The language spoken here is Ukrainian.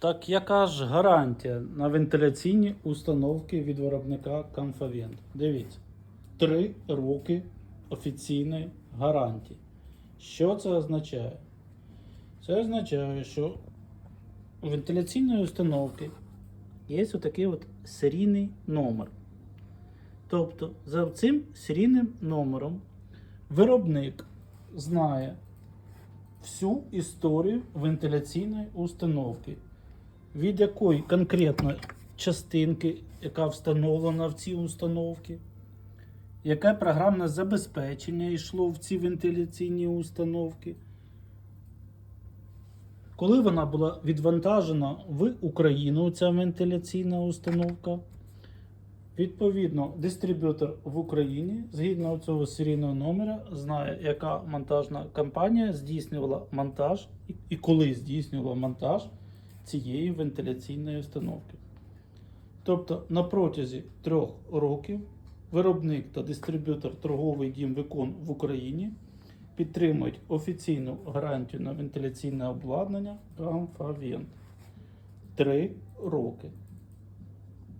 Так яка ж гарантія на вентиляційні установки від виробника Comfavent? Дивіться, три роки офіційної гарантії. Що це означає? Це означає, що у вентиляційної установки є отакий от серійний номер. Тобто, за цим серійним номером виробник знає всю історію вентиляційної установки, від якої конкретно частинки, яка встановлена в цій установці, яке програмне забезпечення йшло в ці вентиляційні установки. Коли вона була відвантажена в Україну, ця вентиляційна установка, відповідно, дистриб'ютор в Україні, згідно цього серійного номера, знає, яка монтажна компанія здійснювала монтаж і- коли здійснювала монтаж цієї вентиляційної установки. Тобто на протязі трьох років виробник та дистриб'ютор торговий дім Викон в Україні підтримують офіційну гарантію на вентиляційне обладнання Гамфавент Три роки.